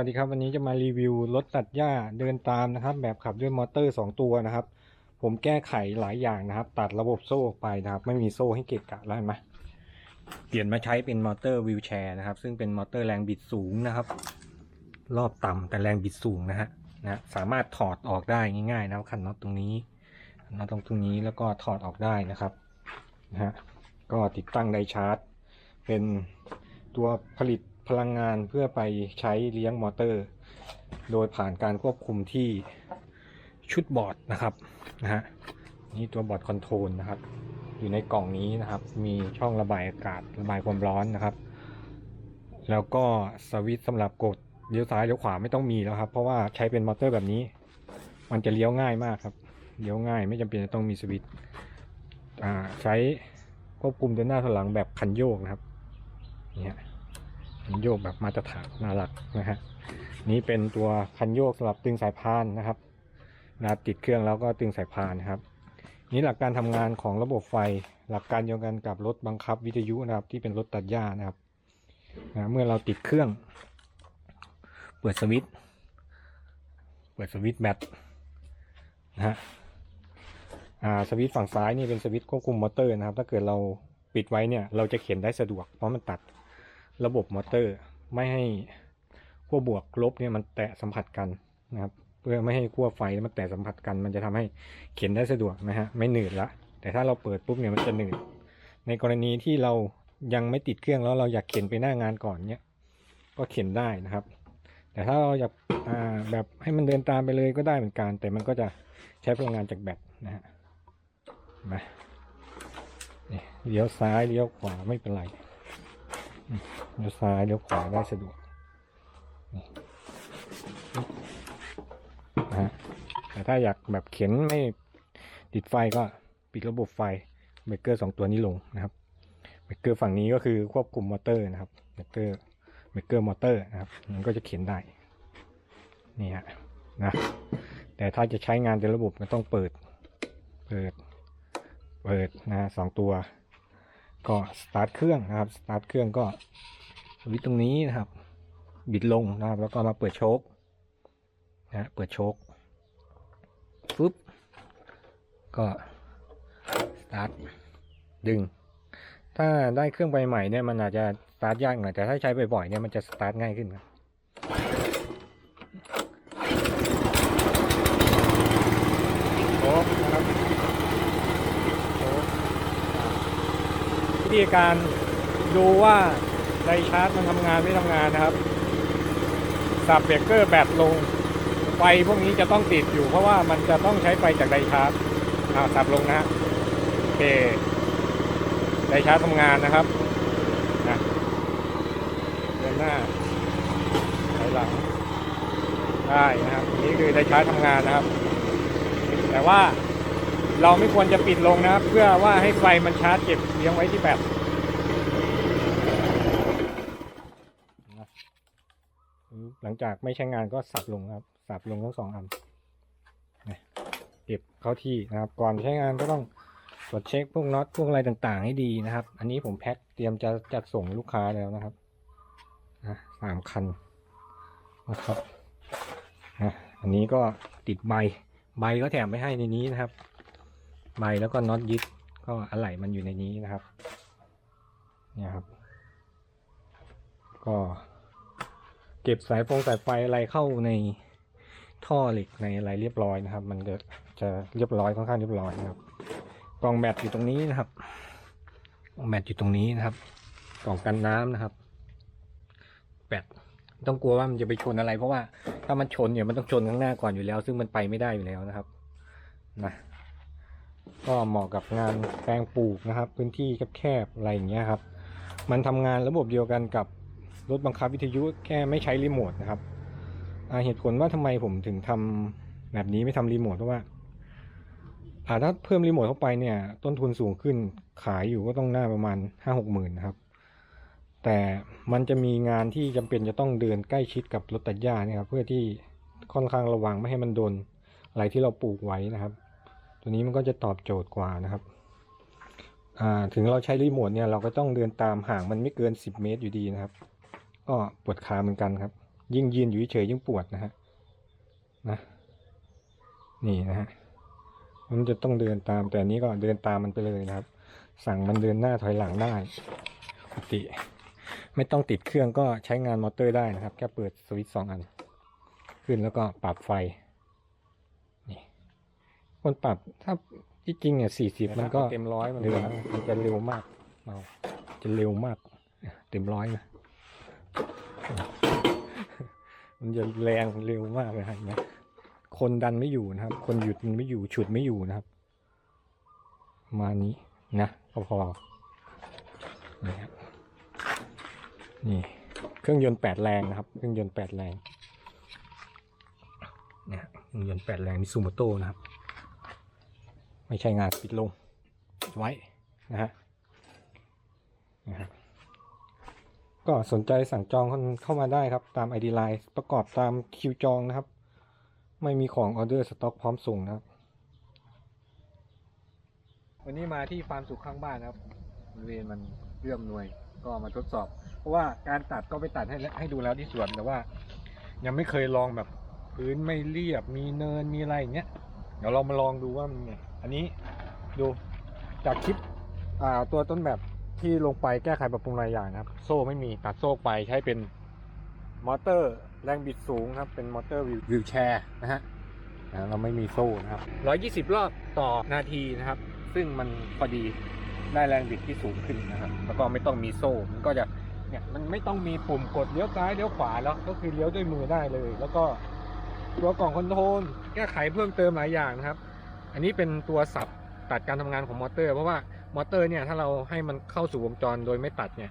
ัสวัสดีครับวันนี้จะมารีวิวรถตัดหญ้าเดินตามนะครับ แบบขับด้วยมอเตอร์ 2 ตัวนะครับ ผมแก้ไขหลายอย่างนะครับ ตัดระบบโซ่ออกไปนะครับ ไม่มีโซ่ให้เกะกะแล้วเห็นไหมเปลี่ยนมาใช้เป็นมอเตอร์วิวแชร์นะครับ ซึ่งเป็นมอเตอร์แรงบิดสูงนะครับ รอบต่ำแต่แรงบิดสูงนะฮะนะสามารถถอดออกได้ง่ายๆนะครับคันน็อตตรงนี้น็อตตรงตรงนี้แล้วก็ถอดออกได้นะครับนะฮะก็ติดตั้งไดชาร์จ เป็นตัวผลิต พลังงานเพื่อไปใช้เลี้ยงมอเตอร์ โดยผ่านการควบคุมที่ชุดบอร์ดนะครับนะฮะนี่ตัวบอร์ดคอนโทรลนะครับ อยู่ในกล่องนี้นะครับ มีช่องระบายอากาศระบายความร้อนนะครับ แล้วก็สวิตช์สำหรับกดเลี้ยวซ้ายเลี้ยวขวาไม่ต้องมีแล้วครับ เพราะว่าใช้เป็นมอเตอร์แบบนี้ มันจะเลี้ยวง่ายมากครับเลี้ยวง่ายไม่จำเป็นจะต้องมีสวิตช์อ่าใช้ควบคุมเดินหน้าถอยหลังแบบคันโยกนะครับเนี่ย คันโยกแบบมาตรฐานน่ารักนะฮะนี่เป็นตัวคันโยกสำหรับตึงสายพานนะครับนะติดเครื่องแล้วก็ตึงสายพานนะครับ นี่หลักการทำงานของระบบไฟหลักการเดียวกันกับรถบังคับวิทยุนะครับ ที่เป็นรถตัดหญ้านะครับนะเมื่อเราติดเครื่อง เปิดสวิตช์เปิดสวิตช์แบตนะฮะอ่าสวิตช์ฝั่งซ้ายนี่เป็นสวิตช์ควบคุมมอเตอร์นะครับ ถ้าเกิดเราปิดไว้เนี่ยเราจะเข็นได้สะดวกเพราะมันตัด ระบบมอเตอร์ ไม่ให้ขั้วบวกลบเนี่ยมันแตะสัมผัสกันนะครับ เพื่อไม่ให้ขั้วไฟมันแตะสัมผัสกัน มันจะทำให้เข็นได้สะดวกนะฮะไม่หนืดละ แต่ถ้าเราเปิดปุ๊บเนี่ยมันจะหนืด ในกรณีที่เรายังไม่ติดเครื่องแล้วเราอยากเข็นไปหน้างานก่อนเนี่ยก็เข็นได้นะครับ แต่ถ้าเราอยากแบบให้มันเดินตามไปเลยก็ได้เหมือนกัน แต่มันก็จะใช้พลังงานจากแบตนะฮะมานี่เลี้ยวซ้ายเลี้ยวขวาไม่เป็นไร เลี้ยวซ้ายเลี้ยวขวาได้สะดวกนะฮะแต่ถ้าอยากแบบเข็นไม่ติดไฟก็ปิดระบบไฟเบรกเกอร์สองตัวนี้ลงนะครับเบรกเกอร์ฝั่งนี้ก็คือควบคุมมอเตอร์นะครับเบรกเกอร์เบรกเกอร์มอเตอร์นะครับ มันก็จะเขียนได้นี่ฮะนะแต่ถ้าจะใช้งานเป็นระบบมันต้องเปิด เปิด เปิดนะสองตัว ก็สตาร์ทเครื่องนะครับสตาร์ทเครื่องก็สวิตช์ตรงนี้นะครับ บิดลงนะครับ แล้วก็มาเปิดโชคนะฮะเปิดโชคปุ๊บก็สตาร์ทดึง ถ้าได้เครื่องใบใหม่เนี่ยมันอาจจะสตาร์ทยากหน่อยแต่ถ้าใช้บ่อยๆเนี่ยมันจะสตาร์ทง่ายขึ้นครับโอ้นะครับโอ้วิ ธีการดูว่าไดชาร์จมันทำงานไม่ทำงานนะครับสับเบรกเกอร์แบตลงไฟพวกนี้จะต้องติดอยู่เพราะว่ามันจะต้องใช้ไฟจากไดชาร์จอ่าสับลงนะฮะโอเคไดชาร์จทำงานนะครับนะเดินหน้าถอยหลังได้นะครับ นี่คือไดชาร์จทำงานนะครับ แต่ว่า เราไม่ควรจะปิดลงนะครับเพื่อว่าให้ไฟมันชาร์จเก็บเลี้ยงไว้ที่แบตหลังจากไม่ใช้งานก็สับลงครับ สับลงทั้งสองอันเก็บเข้าที่นะครับ ก่อนใช้งานก็ต้องตรวจเช็คพวกน็อตพวกอะไรต่างๆ ให้ดีนะครับ อันนี้ผมแพ็คเตรียมจะจัดส่งลูกค้าแล้วนะครับสามคันนะครับอันนี้ก็ติดใบใบก็แถมไปให้ในนี้นะครับ ใบแล้วก็น็อตยึดก็อะไหล่มันอยู่ในนี้นะครับ เนี่ยครับ ก็เก็บสายฟงสายไฟอะไรเข้าในท่อเหล็กในอะไรเรียบร้อยนะครับ มันจะจะเรียบร้อยค่อนข้างเรียบร้อยนะครับ กล่องแบตอยู่ตรงนี้นะครับกล่องแบตอยู่ตรงนี้นะครับ กล่องกันน้ำนะครับแบตต้องกลัวว่ามันจะไปชนอะไร เพราะว่าถ้ามันชนเนี่ยมันต้องชนข้างหน้าก่อนอยู่แล้ว ซึ่งมันไปไม่ได้อยู่แล้วนะครับ นะ ก็เหมาะกับงานแปลงปลูกนะครับ พื้นที่แคบๆอะไรอย่างเงี้ยครับ มันทำงานระบบเดียวกันกับรถบังคับวิทยุแค่ไม่ใช้รีโมทนะครับอาเหตุผลว่าทำไมผมถึงทำแบบนี้ไม่ทำรีโมทเพราะว่าอาถ้าเพิ่มรีโมทเข้าไปเนี่ย ต้นทุนสูงขึ้นขายอยู่ก็ต้องหน้าประมาณห้าหกหมื่นนะครับ แต่มันจะมีงานที่จำเป็นจะต้องเดินใกล้ชิดกับรถตัดหญ้าเนี่ยครับเพื่อที่ค่อนข้างระวังไม่ให้มันโดนอะไรที่เราปลูกไว้นะครับ ตัวนี้มันก็จะตอบโจทย์กว่านะครับถึงเราใช้รีโมทเนี่ยเราก็ต้องเดินตามห่างมันไม่เกิน 10 เมตรอยู่ดีนะครับ ก็ปวดขาเหมือนกันครับ ยิ่งยืนอยู่เฉยยิ่งปวดนะฮะนะนี่นะฮะมันจะต้องเดินตามแต่อันนี้ก็เดินตามมันไปเลยนะครับ สั่งมันเดินหน้าถอยหลังได้ปกติ ไม่ต้องติดเครื่องก็ใช้งานมอเตอร์ได้นะครับ แค่เปิดสวิตช์สองอัน ขึ้นแล้วก็ปรับไฟ คนปรับถ้าที่จริงเนี่ยสี่สิบมันก็เต็มร้อยมันเดินมันจะเร็วมากเอาจะเร็วมาก เต็มร้อยนะมันจะแรงเร็วมากเลยครับเห็นไหมคนดันไม่อยู่นะครับ คนหยุดมันไม่อยู่ฉุดไม่อยู่นะครับประมาณนี้นะก็พอนี่ครับนี่เครื่องยนต์แปดแรงนะครับ เครื่องยนต์แปดแรงเนี่ยเครื่องยนต์แปดแรงมิซูโมโตนะครับ ไม่ใช่งานปิดลงไว้นะฮะนะครับก็สนใจสั่งจองเข้ามาได้ครับ ตาม ID Line ประกอบตามคิวจองนะครับ ไม่มีของออเดอร์สต็อกพร้อมส่งนะครับ วันนี้มาที่ฟาร์มสุขข้างบ้านครับบริเวณมันเรื่อมหน่วยก็มาทดสอบ เพราะว่าการตัดก็ไปตัดให้ให้ดูแล้วที่สวนแต่ว่า ยังไม่เคยลองแบบพื้นไม่เรียบมีเนินมีอะไรอย่างเงี้ยเดี๋ยวเรามาลองดูว่ามันไง อันนี้ดูจากคลิปตัวต้นแบบที่ลงไปแก้ไขปรับปรุงหลายอย่างนะครับ โซ่ไม่มีตัดโซ่ไปใช้เป็นมอเตอร์แรงบิดสูงครับ เป็นมอเตอร์วิวแชร์นะฮะเราไม่มีโซ่นะครับ 120 รอบต่อนาทีนะครับ ซึ่งมันพอดีได้แรงบิดที่สูงขึ้นนะครับ แล้วก็ไม่ต้องมีโซ่ มันก็จะเนี่ยมันไม่ต้องมีปุ่มกดเลี้ยวซ้ายเลี้ยวขวาแล้วก็คือเลี้ยวด้วยมือได้เลย แล้วก็ตัวกล่องคอนโทรลแก้ไขเพิ่มเติมหลายอย่างนะครับ อันนี้เป็นตัวสับตัดการทำงานของมอเตอร์ เพราะว่ามอเตอร์เนี่ยถ้าเราให้มันเข้าสู่วงจรโดยไม่ตัดเนี่ย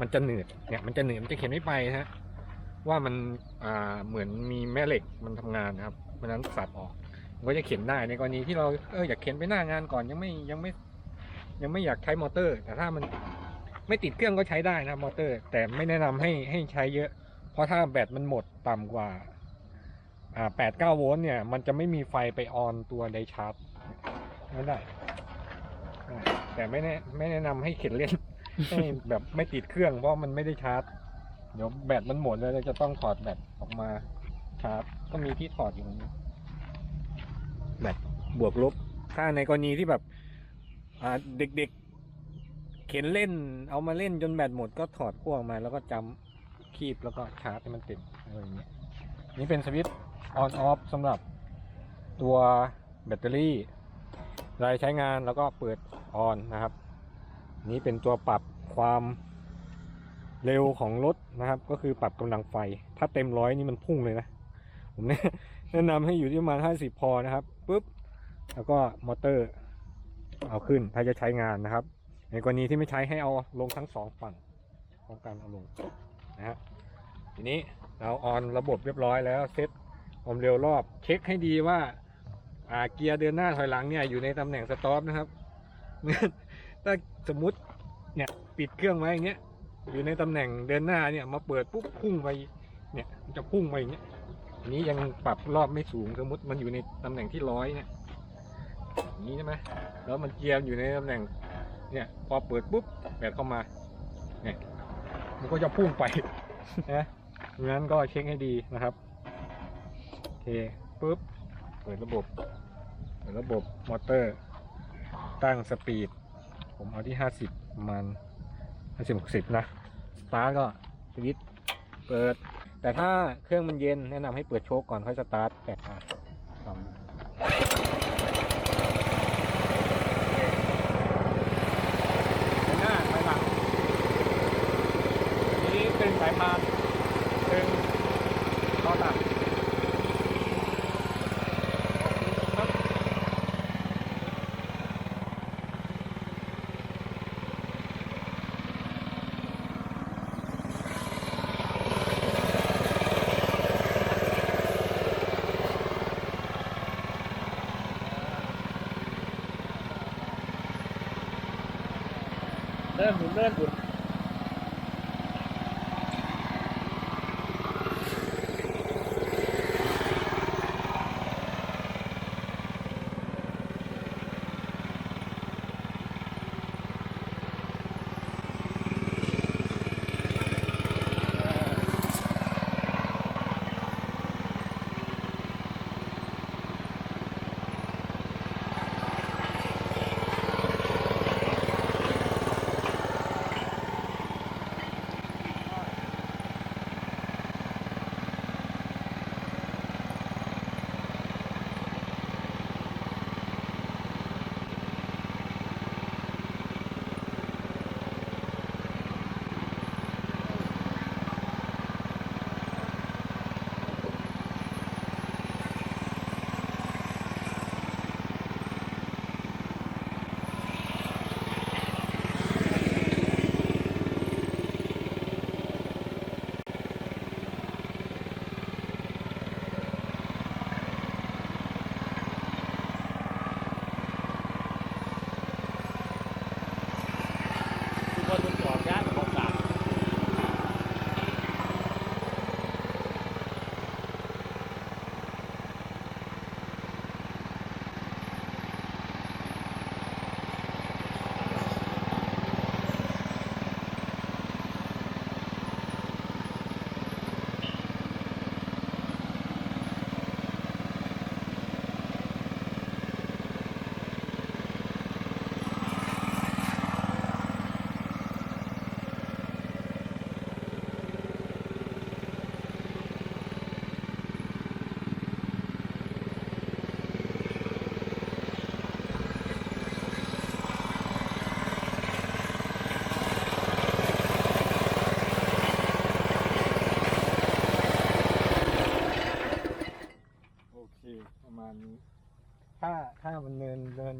มันจะหนืดเนี่ยมันจะหนืดมันจะเขียนไม่ไปฮะว่ามันอ่าเหมือนมีแม่เหล็กมันทำงานนะครับเพราะนั้นสับออกมันก็จะเขียนได้ในกรณีที่เราเอออยากเขียนไปหน้างานก่อนยังไม่ยังไม่ยังไม่อยากใช้มอเตอร์ แต่ถ้ามันไม่ติดเครื่องก็ใช้ได้นะมอเตอร์ แต่ไม่แนะนำให้ให้ใช้เยอะ เพราะถ้าแบตมันหมดต่ำกว่า แปดเก้าโวลต์เนี่ย มันจะไม่มีไฟไปออนตัวไดชาร์จไม่ได้ แต่ไม่แนะไม่แนะนำให้เข็นเล่น ให้แบบไม่ติดเครื่องเพราะมันไม่ได้ชาร์จ เดี๋ยวแบตมันหมดแล้วเราจะต้องถอดแบตออกมาชาร์จ ก็มีที่ถอดอยู่ตรงนี้แบตบวกลบ ถ้าในกรณีที่แบบเด็กๆ เข็นเล่น เอามาเล่นจนแบตหมดก็ถอดขั้วกมาแล้วก็จำคีบแล้วก็ชาร์จให้มันเต็มอะไรอย่างเงี้ยนี่เป็นสวิตช์ ออนออฟสำหรับตัวแบตเตอรี่รายใช้งานแล้วก็เปิดออนนะครับ นี้เป็นตัวปรับความเร็วของรถนะครับ ก็คือปรับกำลังไฟ ถ้าเต็มร้อยนี่มันพุ่งเลยนะ ผมแนะนำให้อยู่ที่ประมาณ 50 พอนะครับปุ๊บแล้วก็มอเตอร์เอาขึ้นถ้าจะใช้งานนะครับ ในกรณีที่ไม่ใช้ให้เอาลงทั้งสองฝั่งพร้อมกันเอาลงนะฮะทีนี้เราออนระบบเรียบร้อยแล้วเซต ความเร็วรอบเช็คให้ดีว่าอ่าเกียร์เดินหน้าถอยหลังเนี่ยอยู่ในตำแหน่งสต็อปนะครับถ้าสมมุติเนี่ยปิดเครื่องไว้อย่างเงี้ยอยู่ในตำแหน่งเดินหน้าเนี่ยมาเปิดปุ๊บพุ่งไปเนี่ยจะพุ่งไปอย่างเงี้ยอันนี้ยังปรับรอบไม่สูงสมมติมันอยู่ในตำแหน่งที่ร้อยเนี่ยนี้ใช่ไหมแล้วมันเกียร์อยู่ในตำแหน่งเนี่ยพอเปิดปุ๊บแบตเข้ามาเนี่ยมันก็จะพุ่งไปนะดังนั้นก็เช็คให้ดีนะครับ ปุ๊บ เปิดระบบ เปิดระบบมอเตอร์ ตั้งสปีด ผมเอาที่ 50ประมาณ50 60 นะ สตาร์ทก็สวิตช์เปิด แต่ถ้าเครื่องมันเย็นแนะนำให้เปิดโชคก่อนค่อยสตาร์ทแต่อะลองดูไปหน้าไปหลังอันนี้เป็นสายพานเป็นต่อตัด เ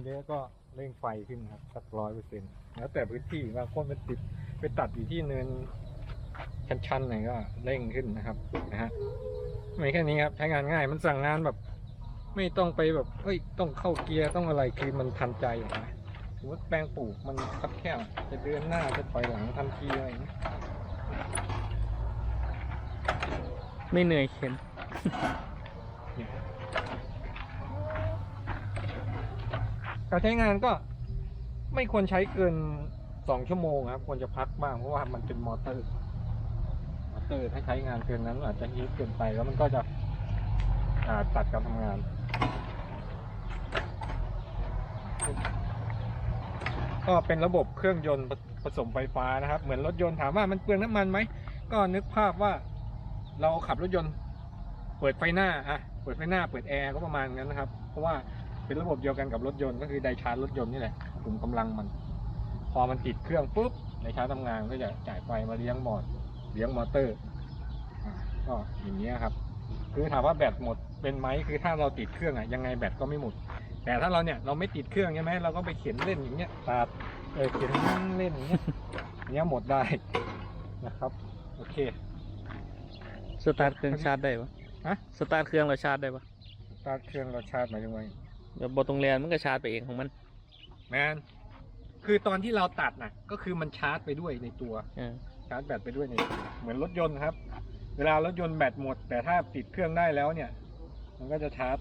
นเนินเยอะก็เร่งไฟขึ้นครับสักร้อยเปอร์เซ็นต์แล้วแต่พื้นที่บางคนไปติดไปตัดอยู่ที่เนินชันๆหน่อยก็เร่งขึ้นนะครับนะฮะไม่แค่นี้ครับใช้งานง่ายมันสั่งงานแบบ ไม่ต้องไปแบบเฮ้ยต้องเข้าเกียร์ต้องอะไรคือมันทันใจอะนะสมมติแปลงปลูกมันคับแคบจะเดินหน้าจะถอยหลังทันทีอะไรอย่างนี้ไม่เหนื่อยเข็น การใช้งานก็ไม่ควรใช้เกินสองชั่วโมงครับ ควรจะพักบ้างเพราะว่ามันเป็นมอเตอร์ มอเตอร์ถ้าใช้งานเกินนั้นอาจจะฮีทเกินไปแล้วมันก็จะาตัดการทำงานก็เป็นระบบเครื่องยนต์ผสมไฟฟ้านะครับ เหมือนรถยนต์ถามว่ามันเปลืองน้ำมันไหม ก็นึกภาพว่าเราขับรถยนต์ เปิดไฟหน้าอะเปิดไฟหน้าเปิดแอร์ก็ประมาณนั้นนะครับ เพราะว่า เป็นระบบเดียวกันกับรถยนต์ก็คือไดชาร์จรถยนต์นี่แหละกลุ่มกำลังมัน พอมันติดเครื่องปุ๊บไดชาร์จทำงานก็จะจ่ายไฟมาเลี้ยงมอดเลี้ยงมอเตอร์อะก็อย่างนี้ยครับ คือถามว่าแบตหมดเป็นไหมคือถ้าเราติดเครื่องอะยังไงแบตก็ไม่หมด แต่ถ้าเราเนี่ยเราไม่ติดเครื่องใช่ไหมเราก็ไปเขียนเล่นอย่างเงี้ยตัดเออเขียนเล่นอย่างเงี้ยอย่างเงี้ยหมดได้นะครับ โอเคสตาร์ทเครื่องชาร์จได้ปะฮะสตาร์ทเครื่องเราชาร์จได้ปะสตาร์ทเครื่องเราชาร์จหมายถึงว่า เดี๋ยวบอตรงแรนมันก็ชาร์จไปเองของมันแมนคือตอนที่เราตัดน่ะ ก็คือมันชาร์จไปด้วยในตัวเออชาร์จแบตไปด้วยในตัวเหมือนรถยนต์ครับ เวลารถยนต์แบตหมด แต่ถ้าติดเครื่องได้แล้วเนี่ย มันก็จะชาร์จ